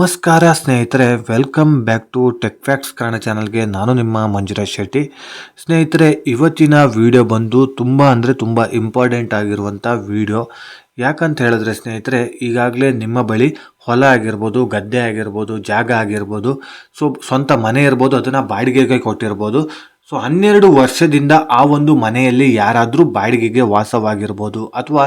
ನಮಸ್ಕಾರ ಸ್ನೇಹಿತರೆ welcome back to tech facts Kannada ಚಾನಲ್ಗೆ ನಾನು ನಿಮ್ಮ ಮಂಜುರಾಜ್ ಶೆಟ್ಟಿ. ಸ್ನೇಹಿತರೆ, ಇವತ್ತಿನ ವಿಡಿಯೋ ಬಂದು ತುಂಬ ಅಂದರೆ ತುಂಬ ಇಂಪಾರ್ಟೆಂಟ್ ಆಗಿರುವಂಥ ವಿಡಿಯೋ ಯಾಕಂತ ಹೇಳಿದ್ರೆ ಸ್ನೇಹಿತರೆ, ಈಗಾಗಲೇ ನಿಮ್ಮ ಬಳಿ ಹೊಲ ಆಗಿರ್ಬೋದು, ಗದ್ದೆ ಆಗಿರ್ಬೋದು, ಜಾಗ ಆಗಿರ್ಬೋದು, ಸೊ ಸ್ವಂತ ಮನೆ ಇರ್ಬೋದು, ಅದನ್ನು ಬಾಡಿಗೆಗೆ ಕೊಟ್ಟಿರ್ಬೋದು. ಸೊ ಹನ್ನೆರಡು ವರ್ಷದಿಂದ ಆ ಒಂದು ಮನೆಯಲ್ಲಿ ಯಾರಾದರೂ ಬಾಡಿಗೆಗೆ ವಾಸವಾಗಿರ್ಬೋದು ಅಥವಾ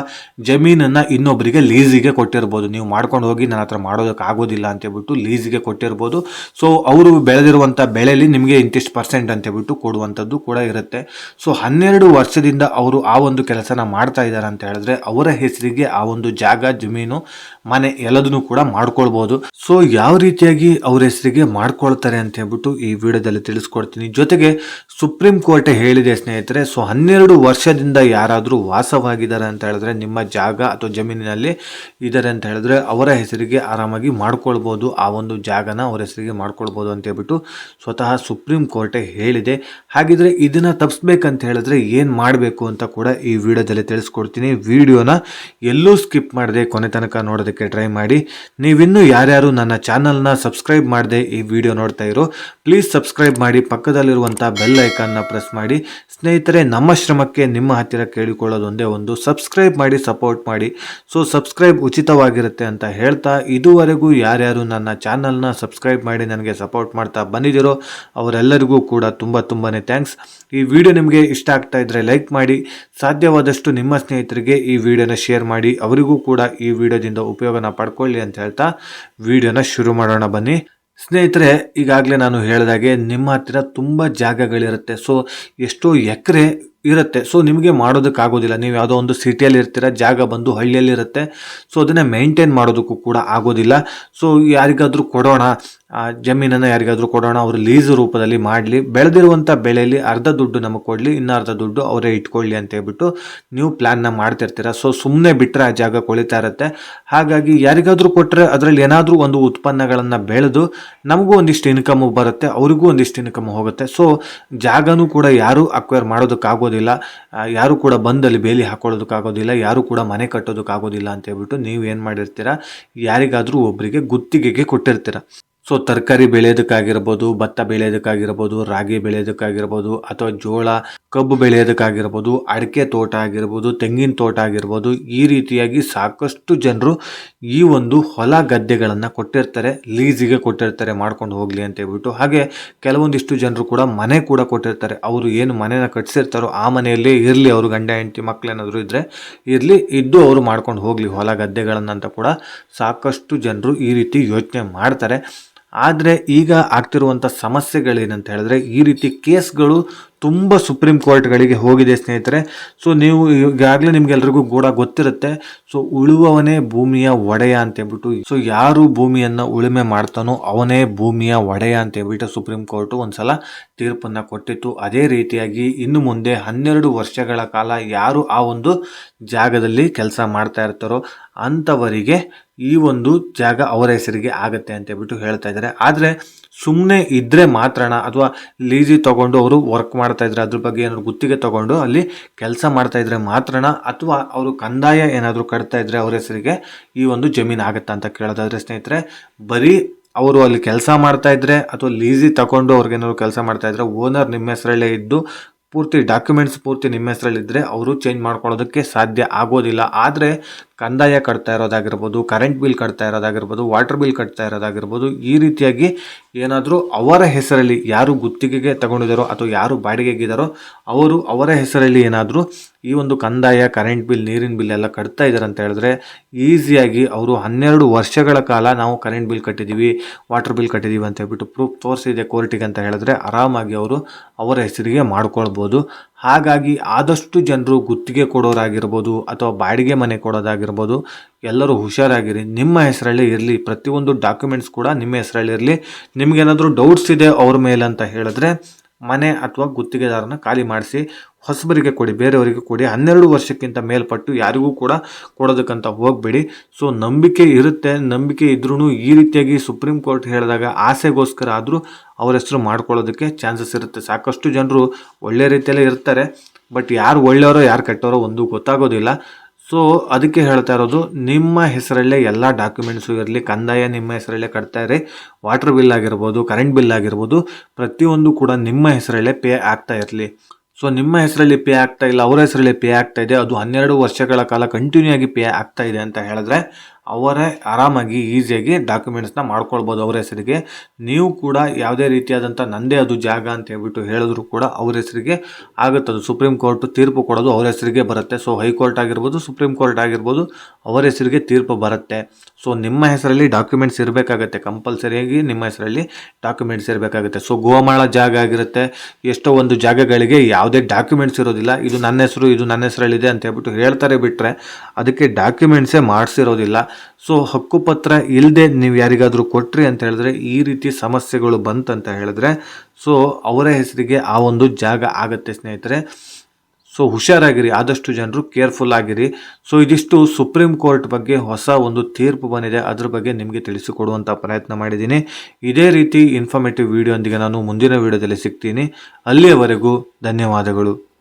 ಜಮೀನನ್ನು ಇನ್ನೊಬ್ಬರಿಗೆ ಲೀಸಿಗೆ ಕೊಟ್ಟಿರ್ಬೋದು. ನೀವು ಮಾಡ್ಕೊಂಡು ಹೋಗಿ ನನ್ನ ಹತ್ರ ಮಾಡೋದಕ್ಕೆ ಆಗೋದಿಲ್ಲ ಅಂತೇಳ್ಬಿಟ್ಟು ಲೀಸಿಗೆ ಕೊಟ್ಟಿರ್ಬೋದು. ಸೊ ಅವರು ಬೆಳೆದಿರುವಂಥ ಬೆಳೆಯಲ್ಲಿ ನಿಮಗೆ ಇಂತಿಷ್ಟು ಪರ್ಸೆಂಟ್ ಅಂತೇಳ್ಬಿಟ್ಟು ಕೊಡುವಂಥದ್ದು ಕೂಡ ಇರುತ್ತೆ. ಸೊ ಹನ್ನೆರಡು ವರ್ಷದಿಂದ ಅವರು ಆ ಒಂದು ಕೆಲಸನ ಮಾಡ್ತಾ ಇದ್ದಾರೆ ಅಂತ ಹೇಳಿದ್ರೆ ಅವರ ಹೆಸರಿಗೆ ಆ ಒಂದು ಜಾಗ, ಜಮೀನು, ಮನೆ ಎಲ್ಲದನ್ನು ಕೂಡ ಮಾಡ್ಕೊಳ್ಬೋದು. ಸೊ ಯಾವ ರೀತಿಯಾಗಿ ಅವ್ರ ಹೆಸರಿಗೆ ಮಾಡ್ಕೊಳ್ತಾರೆ ಅಂತ ಹೇಳ್ಬಿಟ್ಟು ಈ ವಿಡಿಯೋದಲ್ಲಿ ತಿಳಿಸ್ಕೊಡ್ತೀನಿ. ಜೊತೆಗೆ ಸುಪ್ರೀಂ ಕೋರ್ಟ್ ಹೇಳಿದೆ ಸ್ನೇಹಿತರೆ, ಸೊ ಹನ್ನೆರಡು ವರ್ಷದಿಂದ ಯಾರಾದರೂ ವಾಸವಾಗಿದ್ದಾರೆ ಅಂತ ಹೇಳಿದ್ರೆ ನಿಮ್ಮ ಜಾಗ ಅಥವಾ ಜಮೀನಿನಲ್ಲಿ ಇದ್ದಾರೆ ಅಂತ ಹೇಳಿದ್ರೆ ಅವರ ಹೆಸರಿಗೆ ಆರಾಮಾಗಿ ಮಾಡ್ಕೊಳ್ಬೋದು, ಆ ಒಂದು ಜಾಗನ ಅವರ ಹೆಸರಿಗೆ ಮಾಡ್ಕೊಳ್ಬೋದು ಅಂತ ಹೇಳ್ಬಿಟ್ಟು ಸ್ವತಃ ಸುಪ್ರೀಂ ಕೋರ್ಟೇ ಹೇಳಿದೆ. ಹಾಗಿದ್ರೆ ಇದನ್ನು ತಪ್ಪಿಸ್ಬೇಕಂತ ಹೇಳಿದ್ರೆ ಏನು ಮಾಡಬೇಕು ಅಂತ ಕೂಡ ಈ ವಿಡಿಯೋದಲ್ಲಿ ತಿಳಿಸ್ಕೊಡ್ತೀನಿ. ವಿಡಿಯೋನ ಎಲ್ಲೂ ಸ್ಕಿಪ್ ಮಾಡದೆ ಕೊನೆ ತನಕ ನೋಡೋದಕ್ಕೆ ಟ್ರೈ ಮಾಡಿ. ನೀವಿನ್ನೂ ಯಾರ್ಯಾರು ನನ್ನ ಚಾನಲ್ನ ಸಬ್ಸ್ಕ್ರೈಬ್ ಮಾಡದೆ ಈ ವಿಡಿಯೋ ನೋಡ್ತಾ ಇರೋ, ಪ್ಲೀಸ್ ಸಬ್ಸ್ಕ್ರೈಬ್ ಮಾಡಿ. ಪಕ್ಕದಲ್ಲಿರುವಂಥ ಬೆಲ್ ಐಕಾನ್ನ ಪ್ರೆಸ್ ಮಾಡಿ. ಸ್ನೇಹಿತರೆ, ನಮ್ಮ ಶ್ರಮಕ್ಕೆ ನಿಮ್ಮ ಹತ್ತಿರ ಕೇಳಿಕೊಳ್ಳೋದೊಂದೇ ಒಂದು ಸಬ್ಸ್ಕ್ರೈಬ್ ಮಾಡಿ, ಸಪೋರ್ಟ್ ಮಾಡಿ. ಸೊ, ಸಬ್ಸ್ಕ್ರೈಬ್ ಉಚಿತವಾಗಿರುತ್ತೆ ಅಂತ ಹೇಳ್ತಾ ಇದುವರೆಗೂ ಯಾರ್ಯಾರು ನನ್ನ ಚಾನಲ್ನ ಸಬ್ಸ್ಕ್ರೈಬ್ ಮಾಡಿ ನನಗೆ ಸಪೋರ್ಟ್ ಮಾಡ್ತಾ ಬಂದಿದ್ದೀರೋ ಅವರೆಲ್ಲರಿಗೂ ಕೂಡ ತುಂಬ ತುಂಬಾ ಥ್ಯಾಂಕ್ಸ್. ಈ ವಿಡಿಯೋ ನಿಮಗೆ ಇಷ್ಟ ಆಗ್ತಾ ಇದ್ದರೆ ಲೈಕ್ ಮಾಡಿ. ಸಾಧ್ಯವಾದಷ್ಟು ನಿಮ್ಮ ಸ್ನೇಹಿತರಿಗೆ ಈ ವಿಡಿಯೋನ ಶೇರ್ ಮಾಡಿ. ಅವರಿಗೂ ಕೂಡ ಈ ವಿಡಿಯೋದಿಂದ ಉಪಯೋಗನ ಪಡ್ಕೊಳ್ಳಿ ಅಂತ ಹೇಳ್ತಾ ವಿಡಿಯೋನ ಶುರು ಮಾಡೋಣ ಬನ್ನಿ. ಸ್ನೇಹಿತರೆ, ಈಗಾಗಲೇ ನಾನು ಹೇಳಿದಾಗೆ ನಿಮ್ಮ ಹತ್ತಿರ ತುಂಬ ಜಾಗಗಳಿರುತ್ತೆ. ಸೊ ಎಷ್ಟೋ ಎಕರೆ ಇರುತ್ತೆ. ಸೊ ನಿಮಗೆ ಮಾಡೋದಕ್ಕಾಗೋದಿಲ್ಲ. ನೀವು ಯಾವುದೋ ಒಂದು ಸಿಟಿಯಲ್ಲಿ ಇರ್ತೀರ, ಜಾಗ ಬಂದು ಹಳ್ಳಿಯಲ್ಲಿರುತ್ತೆ. ಸೊ ಅದನ್ನು ಮೇಂಟೈನ್ ಮಾಡೋದಕ್ಕೂ ಕೂಡ ಆಗೋದಿಲ್ಲ. ಸೊ ಯಾರಿಗಾದರೂ ಕೊಡೋಣ. ಜಮೀನನ್ನು ಯಾರಿಗಾದರೂ ಕೊಡೋಣ, ಅವರು ಲೀಸ್ ರೂಪದಲ್ಲಿ ಮಾಡಲಿ ಬೆಳೆದಿರುವಂಥ ಬೆಳೆಯಲ್ಲಿ ಅರ್ಧ ದುಡ್ಡು ನಮಗೆ ಕೊಡಲಿ, ಇನ್ನೂ ಅರ್ಧ ದುಡ್ಡು ಅವರೇ ಇಟ್ಕೊಳ್ಳಿ ಅಂತ ಹೇಳ್ಬಿಟ್ಟು ನೀವು ಪ್ಲ್ಯಾನ್ನ ಮಾಡ್ತಿರ್ತೀರ. ಸೊ ಸುಮ್ಮನೆ ಬಿಟ್ಟರೆ ಆ ಜಾಗ ಕೊಳಿತಾ ಇರುತ್ತೆ. ಹಾಗಾಗಿ ಯಾರಿಗಾದರೂ ಕೊಟ್ಟರೆ ಅದರಲ್ಲಿ ಏನಾದರೂ ಒಂದು ಉತ್ಪನ್ನಗಳನ್ನು ಬೆಳೆದು ನಮಗೂ ಒಂದಿಷ್ಟು ಇನ್ಕಮ್ ಬರುತ್ತೆ, ಅವರಿಗೂ ಒಂದಿಷ್ಟು ಇನ್ಕಮ್ ಹೋಗುತ್ತೆ. ಸೊ ಜಾಗನೂ ಕೂಡ ಯಾರೂ ಅಕ್ವೈರ್ ಮಾಡೋದಕ್ಕಾಗೋದಿಲ್ಲ. ಯಾರೂ ಯಾರು ಕೂಡ ಬಂದಲ್ಲಿ ಬೇಲಿ ಹಾಕೊಳ್ಳೋದಕ್ಕಾಗೋದಿಲ್ಲ, ಯಾರೂ ಕೂಡ ಮನೆ ಕಟ್ಟೋದಕ್ಕಾಗೋದಿಲ್ಲ ಅಂತ ಹೇಳ್ಬಿಟ್ಟು ನೀವು ಏನು ಮಾಡಿರ್ತೀರ? ಯಾರಿಗಾದರೂ ಒಬ್ಬರಿಗೆ ಗುತ್ತಿಗೆಗೆ ಕೊಟ್ಟಿರ್ತೀರ. ಸೊ ತರಕಾರಿ ಬೆಳೆಯೋದಕ್ಕಾಗಿರ್ಬೋದು, ಭತ್ತ ಬೆಳೆಯೋದಕ್ಕಾಗಿರ್ಬೋದು, ರಾಗಿ ಬೆಳೆಯೋದಕ್ಕಾಗಿರ್ಬೋದು, ಅಥವಾ ಜೋಳ, ಕಬ್ಬು ಬೆಳೆಯೋದಕ್ಕಾಗಿರ್ಬೋದು, ಅಡಿಕೆ ತೋಟ ಆಗಿರ್ಬೋದು, ತೆಂಗಿನ ತೋಟ ಆಗಿರ್ಬೋದು, ಈ ರೀತಿಯಾಗಿ ಸಾಕಷ್ಟು ಜನರು ಈ ಒಂದು ಹೊಲ ಗದ್ದೆಗಳನ್ನು ಕೊಟ್ಟಿರ್ತಾರೆ, ಲೀಸಿಗೆ ಕೊಟ್ಟಿರ್ತಾರೆ, ಮಾಡ್ಕೊಂಡು ಹೋಗಲಿ ಅಂತ ಹೇಳ್ಬಿಟ್ಟು. ಹಾಗೆ ಕೆಲವೊಂದಿಷ್ಟು ಜನರು ಕೂಡ ಮನೆ ಕೂಡ ಕೊಟ್ಟಿರ್ತಾರೆ. ಅವರು ಏನು ಮನೇನ ಕಟ್ಸಿರ್ತಾರೋ ಆ ಮನೆಯಲ್ಲೇ ಇರಲಿ, ಅವರು ಗಂಡ, ಹೆಂಡತಿ ಮಕ್ಕಳೇನಾದರೂ ಇದ್ದರೆ ಇರಲಿ, ಇದ್ದು ಅವರು ಮಾಡ್ಕೊಂಡು ಹೋಗಲಿ ಹೊಲ ಗದ್ದೆಗಳನ್ನು ಅಂತ ಕೂಡ ಸಾಕಷ್ಟು ಜನರು ಈ ರೀತಿ ಯೋಚನೆ ಮಾಡ್ತಾರೆ. ಆದರೆ ಈಗ ಆಗ್ತಿರುವಂಥ ಸಮಸ್ಯೆಗಳೇನಂತ ಹೇಳಿದ್ರೆ ಈ ರೀತಿ ಕೇಸ್ಗಳು ತುಂಬ ಸುಪ್ರೀಂ ಕೋರ್ಟ್ಗಳಿಗೆ ಹೋಗಿದೆ ಸ್ನೇಹಿತರೆ. ಸೊ ನೀವು ಈಗಾಗಲೇ ನಿಮ್ಗೆಲ್ರಿಗೂ ಕೂಡ ಗೊತ್ತಿರುತ್ತೆ. ಸೊ ಉಳುವವನೇ ಭೂಮಿಯ ಒಡೆಯ ಅಂತ ಹೇಳ್ಬಿಟ್ಟು ಸೊ ಯಾರು ಭೂಮಿಯನ್ನು ಉಳುಮೆ ಮಾಡ್ತಾನೋ ಅವನೇ ಭೂಮಿಯ ಒಡೆಯ ಅಂತ ಹೇಳ್ಬಿಟ್ಟು ಸುಪ್ರೀಂ ಕೋರ್ಟು ಒಂದ್ಸಲ ತೀರ್ಪನ್ನು ಕೊಟ್ಟಿತ್ತು. ಅದೇ ರೀತಿಯಾಗಿ ಇನ್ನು ಮುಂದೆ ಹನ್ನೆರಡು ವರ್ಷಗಳ ಕಾಲ ಯಾರು ಆ ಒಂದು ಜಾಗದಲ್ಲಿ ಕೆಲಸ ಮಾಡ್ತಾ ಇರ್ತಾರೋ ಅಂಥವರಿಗೆ ಈ ಒಂದು ಜಾಗ ಅವರ ಹೆಸರಿಗೆ ಆಗತ್ತೆ ಅಂತ ಹೇಳ್ಬಿಟ್ಟು ಹೇಳ್ತಾ ಇದ್ದಾರೆ. ಆದರೆ ಸುಮ್ಮನೆ ಇದ್ದರೆ ಮಾತ್ರಣ ಅಥವಾ ಲೀಜಿ ತಗೊಂಡು ಅವರು ವರ್ಕ್ ಮಾಡ್ತಾ ಇದ್ರೆ ಅದ್ರ ಬಗ್ಗೆ ಏನಾದ್ರು ಗುತ್ತಿಗೆ ತಗೊಂಡು ಅಲ್ಲಿ ಕೆಲಸ ಮಾಡ್ತಾ ಇದ್ರೆ ಮಾತ್ರನಾ ಅಥವಾ ಅವರು ಕಂದಾಯ ಏನಾದರೂ ಕಟ್ತಾ ಇದ್ರೆ ಅವ್ರ ಹೆಸರಿಗೆ ಈ ಒಂದು ಜಮೀನು ಆಗುತ್ತಾ ಅಂತ ಕೇಳೋದಾದ್ರೆ ಸ್ನೇಹಿತರೆ, ಬರೀ ಅವರು ಅಲ್ಲಿ ಕೆಲಸ ಮಾಡ್ತಾ ಇದ್ರೆ ಅಥವಾ ಲೀಸಿ ತಗೊಂಡು ಅವ್ರಿಗೇನಾದ್ರು ಕೆಲಸ ಮಾಡ್ತಾ ಇದ್ರೆ ಓನರ್ ನಿಮ್ಮ ಹೆಸರಲ್ಲೇ ಇದ್ದು ಪೂರ್ತಿ ಡಾಕ್ಯುಮೆಂಟ್ಸ್ ಪೂರ್ತಿ ನಿಮ್ಮ ಹೆಸರಲ್ಲಿದ್ದರೆ ಅವರು ಚೇಂಜ್ ಮಾಡ್ಕೊಳ್ಳೋದಕ್ಕೆ ಸಾಧ್ಯ ಆಗೋದಿಲ್ಲ. ಆದರೆ ಕಂದಾಯ ಕಟ್ತಾ ಇರೋದಾಗಿರ್ಬೋದು ಕರೆಂಟ್ ಬಿಲ್ ಕಟ್ತಾ ಇರೋದಾಗಿರ್ಬೋದು ವಾಟರ್ ಬಿಲ್ ಕಟ್ತಾ ಇರೋದಾಗಿರ್ಬೋದು, ಈ ರೀತಿಯಾಗಿ ಏನಾದರೂ ಅವರ ಹೆಸರಲ್ಲಿ ಯಾರು ಗುತ್ತಿಗೆಗೆ ತಗೊಂಡಿದ್ದಾರೋ ಅಥವಾ ಯಾರು ಬಾಡಿಗೆಗಿದ್ದಾರೋ ಅವರು ಅವರ ಹೆಸರಲ್ಲಿ ಏನಾದರೂ ಈ ಒಂದು ಕಂದಾಯ ಕರೆಂಟ್ ಬಿಲ್ ನೀರಿನ ಬಿಲ್ ಎಲ್ಲ ಕಟ್ತಾ ಇದ್ದಾರೆ ಅಂತ ಹೇಳಿದ್ರೆ ಈಸಿಯಾಗಿ ಅವರು ಹನ್ನೆರಡು ವರ್ಷಗಳ ಕಾಲ ನಾವು ಕರೆಂಟ್ ಬಿಲ್ ಕಟ್ಟಿದ್ದೀವಿ ವಾಟರ್ ಬಿಲ್ ಕಟ್ಟಿದ್ದೀವಿ ಅಂತ ಹೇಳ್ಬಿಟ್ಟು ಪ್ರೂಫ್ ತೋರಿಸಿದೆ ಕೋರ್ಟಿಗೆ ಅಂತ ಹೇಳಿದ್ರೆ ಆರಾಮಾಗಿ ಅವರು ಅವರ ಹೆಸರಿಗೆ ಮಾಡ್ಕೊಳ್ಬೋದು. ಹಾಗಾಗಿ ಆದಷ್ಟು ಜನರು ಗುತ್ತಿಗೆ ಕೊಡೋರಾಗಿರ್ಬೋದು ಅಥವಾ ಬಾಡಿಗೆ ಮನೆ ಕೊಡೋದಾಗಿರ್ಬೋದು, ಎಲ್ಲರೂ ಹುಷಾರಾಗಿರಿ. ನಿಮ್ಮ ಹೆಸರಲ್ಲೇ ಇರಲಿ, ಪ್ರತಿಯೊಂದು ಡಾಕ್ಯುಮೆಂಟ್ಸ್ ಕೂಡ ನಿಮ್ಮ ಹೆಸರಲ್ಲಿ ಇರಲಿ. ನಿಮಗೇನಾದರೂ ಡೌಟ್ಸ್ ಇದೆ ಅವ್ರ ಮೇಲೆ ಅಂತ ಹೇಳಿದ್ರೆ ಮನೆ ಅಥವಾ ಗುತ್ತಿಗೆದಾರನ ಖಾಲಿ ಮಾಡಿಸಿ. ಹೊಸಬರಿಗೆ ಕೊಡಿ, ಬೇರೆಯವರಿಗೆ ಕೊಡಿ, ಹನ್ನೆರಡು ವರ್ಷಕ್ಕಿಂತ ಮೇಲ್ಪಟ್ಟು ಯಾರಿಗೂ ಕೂಡ ಕೊಡೋದಕ್ಕಂತ ಹೋಗಬೇಡಿ. ಸೊ ನಂಬಿಕೆ ಇರುತ್ತೆ, ನಂಬಿಕೆ ಇದ್ರೂ ಈ ರೀತಿಯಾಗಿ ಸುಪ್ರೀಂ ಕೋರ್ಟ್ ಹೇಳಿದಾಗ ಆಸೆಗೋಸ್ಕರ ಆದರೂ ಅವ್ರ ಹೆಸರು ಮಾಡ್ಕೊಳ್ಳೋದಕ್ಕೆ ಚಾನ್ಸಸ್ ಇರುತ್ತೆ. ಸಾಕಷ್ಟು ಜನರು ಒಳ್ಳೆ ರೀತಿಯಲ್ಲೇ ಇರ್ತಾರೆ, ಬಟ್ ಯಾರು ಒಳ್ಳೆಯವರೋ, ಯಾರು ಕೆಟ್ಟವರೋ ಒಂದು ಗೊತ್ತಾಗೋದಿಲ್ಲ. ಸೊ ಅದಕ್ಕೆ ಹೇಳ್ತಾ ಇರೋದು, ನಿಮ್ಮ ಹೆಸರಲ್ಲೇ ಎಲ್ಲ ಡಾಕ್ಯುಮೆಂಟ್ಸು ಇರಲಿ, ಕಂದಾಯ ನಿಮ್ಮ ಹೆಸರಲ್ಲೇ ಕಟ್ತಾ ಇರಿ ವಾಟರ್ ಬಿಲ್ ಆಗಿರ್ಬೋದು ಕರೆಂಟ್ ಬಿಲ್ ಆಗಿರ್ಬೋದು, ಪ್ರತಿಯೊಂದು ಕೂಡ ನಿಮ್ಮ ಹೆಸರಲ್ಲೇ ಪೇ ಆಗ್ತಾ ಇರಲಿ. ಸೊ ನಿಮ್ಮ ಹೆಸರಲ್ಲಿ ಪೇ ಆಗ್ತಾ ಇಲ್ಲ, ಅವರ ಹೆಸರಲ್ಲಿ ಪೇ ಆಗ್ತಾ ಇದೆ, ಅದು ಹನ್ನೆರಡು ವರ್ಷಗಳ ಕಾಲ ಕಂಟಿನ್ಯೂ ಆಗಿ ಪೇ ಆಗ್ತಾ ಇದೆ ಅಂತ ಹೇಳಿದ್ರೆ ಅವರೇ ಆರಾಮಾಗಿ ಈಸಿಯಾಗಿ ಡಾಕ್ಯುಮೆಂಟ್ಸ್ನ ಮಾಡ್ಕೊಳ್ಬೋದು ಅವ್ರ ಹೆಸರಿಗೆ. ನೀವು ಕೂಡ ಯಾವುದೇ ರೀತಿಯಾದಂಥ ನಂದೇ ಅದು ಜಾಗ ಅಂತ ಹೇಳ್ಬಿಟ್ಟು ಹೇಳಿದ್ರು ಕೂಡ ಅವ್ರ ಹೆಸರಿಗೆ ಆಗುತ್ತೆ. ಅದು ಸುಪ್ರೀಂ ಕೋರ್ಟ್ ತೀರ್ಪು ಕೊಡೋದು ಅವ್ರ ಹೆಸರಿಗೆ ಬರುತ್ತೆ. ಸೊ ಹೈಕೋರ್ಟ್ ಆಗಿರ್ಬೋದು, ಸುಪ್ರೀಂ ಕೋರ್ಟ್ ಆಗಿರ್ಬೋದು, ಅವರ ಹೆಸರಿಗೆ ತೀರ್ಪು ಬರುತ್ತೆ. ಸೊ ನಿಮ್ಮ ಹೆಸರಲ್ಲಿ ಡಾಕ್ಯುಮೆಂಟ್ಸ್ ಇರಬೇಕಾಗತ್ತೆ. ಕಂಪಲ್ಸರಿಯಾಗಿ ನಿಮ್ಮ ಹೆಸರಲ್ಲಿ ಡಾಕ್ಯುಮೆಂಟ್ಸ್ ಇರಬೇಕಾಗುತ್ತೆ. ಸೊ ಗೋಮಾಳ ಜಾಗ ಆಗಿರುತ್ತೆ. ಎಷ್ಟೋ ಒಂದು ಜಾಗಗಳಿಗೆ ಯಾವುದೇ ಡಾಕ್ಯುಮೆಂಟ್ಸ್ ಇರೋದಿಲ್ಲ. ಇದು ನನ್ನ ಹೆಸರು, ಇದು ನನ್ನ ಹೆಸರಲ್ಲಿದೆ ಅಂತ ಹೇಳ್ಬಿಟ್ಟು ಹೇಳ್ತಾರೆ ಬಿಟ್ಟರೆ ಅದಕ್ಕೆ ಡಾಕ್ಯುಮೆಂಟ್ಸೇ ಮಾಡಿಸಿರೋದಿಲ್ಲ. ಸೊ ಹಕ್ಕುಪತ್ರ ಇಲ್ಲದೆ ನೀವು ಯಾರಿಗಾದರೂ ಕೊಟ್ರಿ ಅಂತ ಹೇಳಿದ್ರೆ ಈ ರೀತಿ ಸಮಸ್ಯೆಗಳು ಬಂತಂತ ಹೇಳಿದ್ರೆ ಸೊ ಅವರ ಹೆಸರಿಗೆ ಆ ಒಂದು ಜಾಗ ಆಗತ್ತೆ ಸ್ನೇಹಿತರೆ. ಸೊ ಹುಷಾರಾಗಿರಿ, ಆದಷ್ಟು ಜನರು ಕೇರ್ಫುಲ್ ಆಗಿರಿ. ಸೊ ಇದಿಷ್ಟು ಸುಪ್ರೀಂ ಕೋರ್ಟ್ ಬಗ್ಗೆ ಹೊಸ ಒಂದು ತೀರ್ಪು ಬಂದಿದೆ, ಅದ್ರ ಬಗ್ಗೆ ನಿಮಗೆ ತಿಳಿಸಿಕೊಡುವಂಥ ಪ್ರಯತ್ನ ಮಾಡಿದ್ದೀನಿ. ಇದೇ ರೀತಿ ಇನ್ಫಾರ್ಮೇಟಿವ್ ವಿಡಿಯೋಂದಿಗೆ ನಾನು ಮುಂದಿನ ವಿಡಿಯೋದಲ್ಲಿ ಸಿಗ್ತೀನಿ. ಅಲ್ಲಿಯವರೆಗೂ ಧನ್ಯವಾದಗಳು.